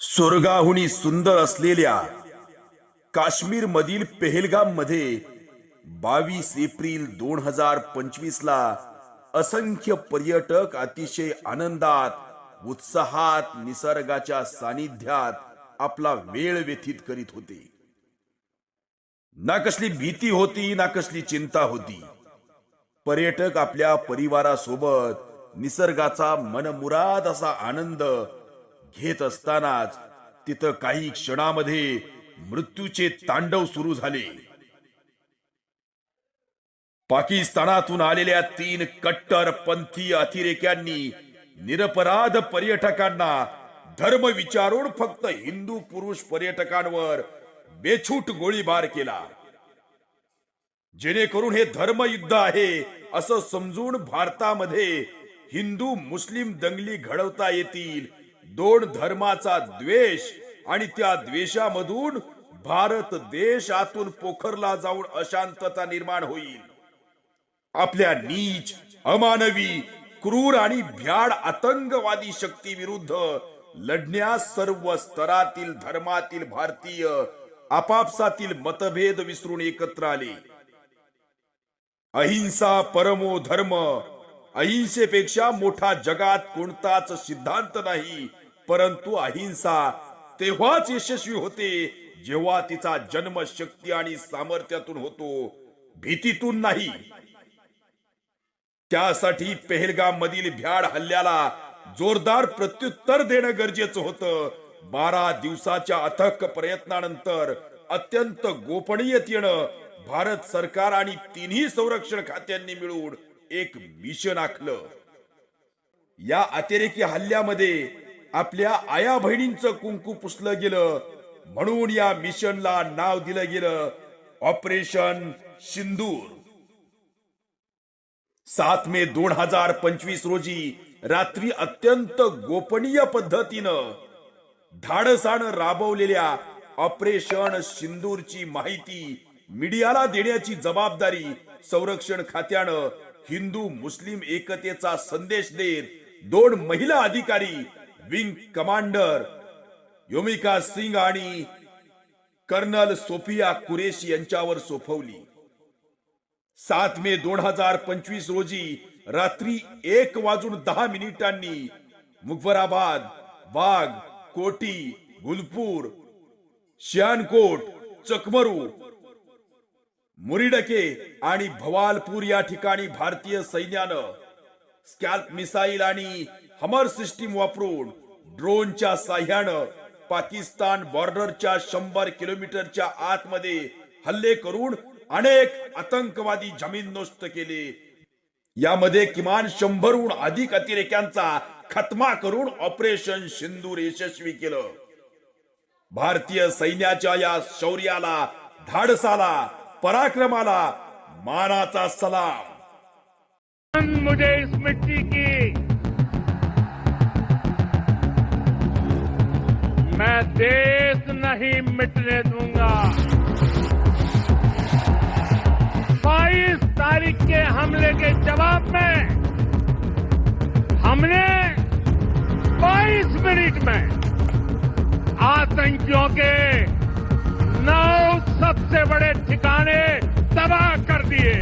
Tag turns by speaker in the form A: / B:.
A: स्वर्गाहुनी सुंदर असलेल्या काश्मीर मधील पेहेलगाममध्ये बावीस एप्रिल दोन हजार पंचवीस ला असंख्य पर्यटक अतिशय आनंदात उत्साहात निसर्गाच्या सानिध्यात आपला वेळ व्यतीत करीत होते. ना कसली भीती होती ना कसली चिंता होती. पर्यटक आपल्या परिवारासोबत निसर्गाचा मनमुराद असा आनंद घेत असतानाच तिथं काही क्षणामध्ये मृत्यूचे तांडव सुरू झाले. पाकिस्तानातून आलेल्या तीन कट्टर पंथी अतिरेक्यांनी निरपराध पर्यटकांना धर्म विचारून फक्त हिंदू पुरुष पर्यटकांवर बेछूट गोळीबार केला. जेणेकरून हे धर्मयुद्ध आहे असं समजून भारतामध्ये हिंदू मुस्लिम दंगली घडवता येतील दोन धर्माचा द्वेष आणि त्या द्वेषामधून भारत देश आतून पोखरला जाऊन अशांतता निर्माण होईल. आपल्या नीच अमानवी क्रूर आणि भ्याड आतंकवादी शक्ती विरुद्ध लढण्यास सर्व स्तरातील धर्मातील भारतीय आपापसातील मतभेद विसरून एकत्र आले. अहिंसा परमो धर्म अहिंसेपेक्षा मोठा जगात कोणताच सिद्धांत नाही परंतु अहिंसा तेव्हाच यशस्वी होते जेव्हा तिचा जन्म शक्ती आणि सामर्थ्यातून होतो भीतीतून नाही. त्यासाठी पेहलगाम मधील भ्याड हल्ल्याला जोरदार प्रत्युत्तर देणं गरजेचं होतं. बारा दिवसाच्या अथक प्रयत्नानंतर अत्यंत गोपनीयतेनं भारत सरकार आणि तिन्ही संरक्षण खात्यांनी मिळून एक मिशन आखलं. या अतिरेकी हल्ल्यामध्ये आपल्या आया बहिणींचं कुंकू पुसलं गेलं. म्हणून या मिशनला नाव दिलं गेलं ऑपरेशन सिंदूर. सात मे दोन हजार पंचवीस रोजी रात्री अत्यंत गोपनीय पद्धतीनं धाडसानं राबवलेल्या ऑपरेशन सिंदूरची माहिती मीडियाला देण्याची जबाबदारी संरक्षण खात्यानं हिंदू मुस्लिम एकतेचा संदेश देत दोन महिला अधिकारी विंग कमांडर योमिका सिंग आणि कर्नल सोफिया कुरेशी यांच्यावर सोपवली सात मे दोन हजार पंचवीस रोजी रात्री एक वाजून दहा मिनिटांनी मुखबराबाद बाग कोटी गुलपूर शियानकोट चकमरू मुरिडके आणि भवालपूर या ठिकाणी भारतीय सैन्यानं स्कॅल्प मिसाईल आणि हमर सिस्टीम वापरून ड्रोनच्या साह्यानं पाकिस्तान बॉर्डरच्या शंभर किलोमीटरच्या आतमध्ये हल्ले करून अनेक आतंकवादी जमीन जमीनदोस्त केले. यामध्ये किमान शंभरहून अधिक अतिरेक्यांचा खतमा करून ऑपरेशन सिंदूर यशस्वी केलं. भारतीय सैन्याच्या या शौर्याला धाडसाला पराक्रमाला मानाचा सलाम.
B: मुझे इस मिट्टी की मैं देश नहीं मिटने दूँगा। बाईस तारीख के हमले के जवाब में हमने 22 मिनट में आतंकियों के नौ सबसे बड़े ठिकाने तबाह कर दिए।